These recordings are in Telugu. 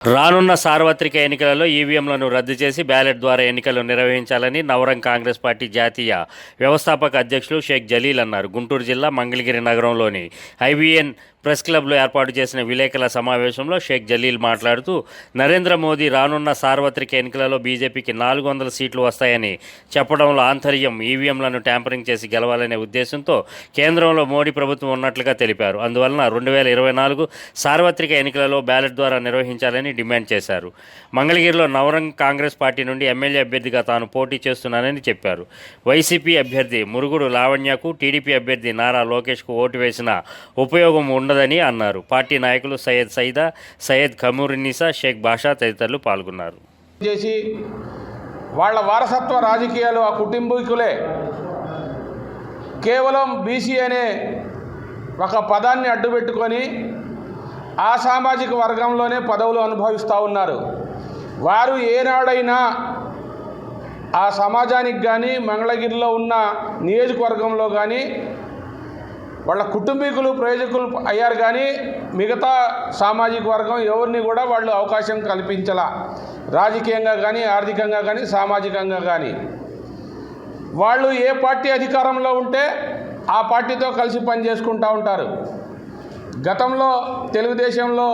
రానున్న సార్వత్రిక ఎన్నికలలో ఈవీఎంలను రద్దు చేసి బ్యాలెట్ ద్వారా ఎన్నికలు నిర్వహించాలని నవరం కాంగ్రెస్ పార్టీ జాతీయ వ్యవస్థాపక అధ్యక్షులు షేక్ జలీల్ అన్నారు. గుంటూరు జిల్లా మంగళగిరి నగరంలోని ఐవీఎన్ ప్రెస్ క్లబ్లో ఏర్పాటు చేసిన విలేకరుల సమావేశంలో షేక్ జలీల్ మాట్లాడుతూ నరేంద్ర మోదీ రానున్న సార్వత్రిక ఎన్నికలలో బీజేపీకి నాలుగు వందల సీట్లు వస్తాయని చెప్పడంలో ఆంతర్యం ఈవీఎంలను ట్యాంపరింగ్ చేసి గెలవాలనే ఉద్దేశంతో కేంద్రంలో మోడీ ప్రభుత్వం ఉన్నట్లుగా తెలిపారు. అందువలన రెండు వేల ఇరవై నాలుగు సార్వత్రిక ఎన్నికలలో బ్యాలెట్ ద్వారా నిర్వహించాలని డిమాండ్ చేశారు. మంగళగిరిలో నవరంగ్ కాంగ్రెస్ పార్టీ నుండి ఎమ్మెల్యే అభ్యర్థిగా తాను పోటీ చేస్తున్నానని చెప్పారు. వైసీపీ అభ్యర్థి మురుగుడు లావణ్యకు టీడీపీ అభ్యర్థి నారా లోకేష్కు ఓటు వేసిన ఉపయోగం ఉండదని అన్నారు. పార్టీ నాయకులు సయ్యద్ సైదా సయ్యద్ ఖమూరునిసా షేక్ బాషా తదితరులు పాల్గొన్నారు. చేసి వాళ్ళ వారసత్వ రాజకీయాలు ఆ కుటుంబీకులే కేవలం బీసీ అనే ఒక పదాన్ని అడ్డుపెట్టుకొని ఆ సామాజిక వర్గంలోనే పదవులు అనుభవిస్తూ ఉన్నారు. వారు ఏనాడైనా ఆ సమాజానికి కానీ మంగళగిరిలో ఉన్న నియోజకవర్గంలో కానీ వాళ్ళ కుటుంబీకులు ప్రయోజకులు అయ్యారు కానీ మిగతా సామాజిక వర్గం ఎవరిని కూడా వాళ్ళు అవకాశం కల్పించలా. రాజకీయంగా కానీ ఆర్థికంగా కానీ సామాజికంగా కానీ. వాళ్ళు ఏ పార్టీ అధికారంలో ఉంటే ఆ పార్టీతో కలిసి పని చేసుకుంటూ ఉంటారు. గతంలో తెలుగుదేశంలో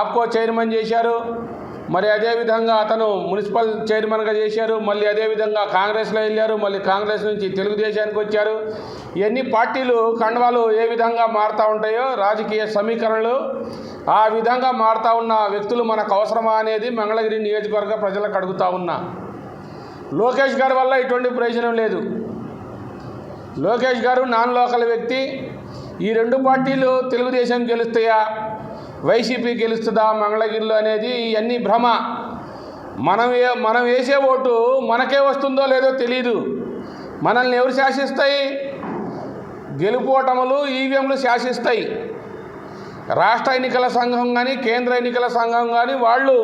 ఆప్కో చైర్మన్ చేశారు. మరి అదేవిధంగా అతను మున్సిపల్ చైర్మన్గా చేశారు మళ్ళీ అదేవిధంగా కాంగ్రెస్లో వెళ్ళారు మళ్ళీ కాంగ్రెస్ నుంచి తెలుగుదేశానికి వచ్చారు. ఎన్ని పార్టీలు కండవాలు ఏ విధంగా మారుతూ ఉంటాయో రాజకీయ సమీకరణలు ఆ విధంగా మారుతూ ఉన్న వ్యక్తులు మనకు అవసరమా అనేది మంగళగిరి నియోజకవర్గ ప్రజలకు అడుగుతూ ఉన్నా. లోకేష్ గారి వల్ల ఎటువంటి ప్రయోజనం లేదు. లోకేష్ గారు నాన్ లోకల్ వ్యక్తి. ఈ రెండు పార్టీలు తెలుగుదేశం గెలుస్తాయా? వైసీపీ గెలుస్తుందా మంగళగిరిలో అనేది ఇవన్నీ భ్రమ. మనం మనం వేసే ఓటు మనకే వస్తుందో లేదో తెలియదు మనల్ని ఎవరు శాసిస్తాయి? గెలుపోటములు ఈవీఎంలు శాసిస్తాయి. రాష్ట్ర ఎన్నికల సంఘం కానీ కేంద్ర ఎన్నికల సంఘం కానీ వాళ్ళు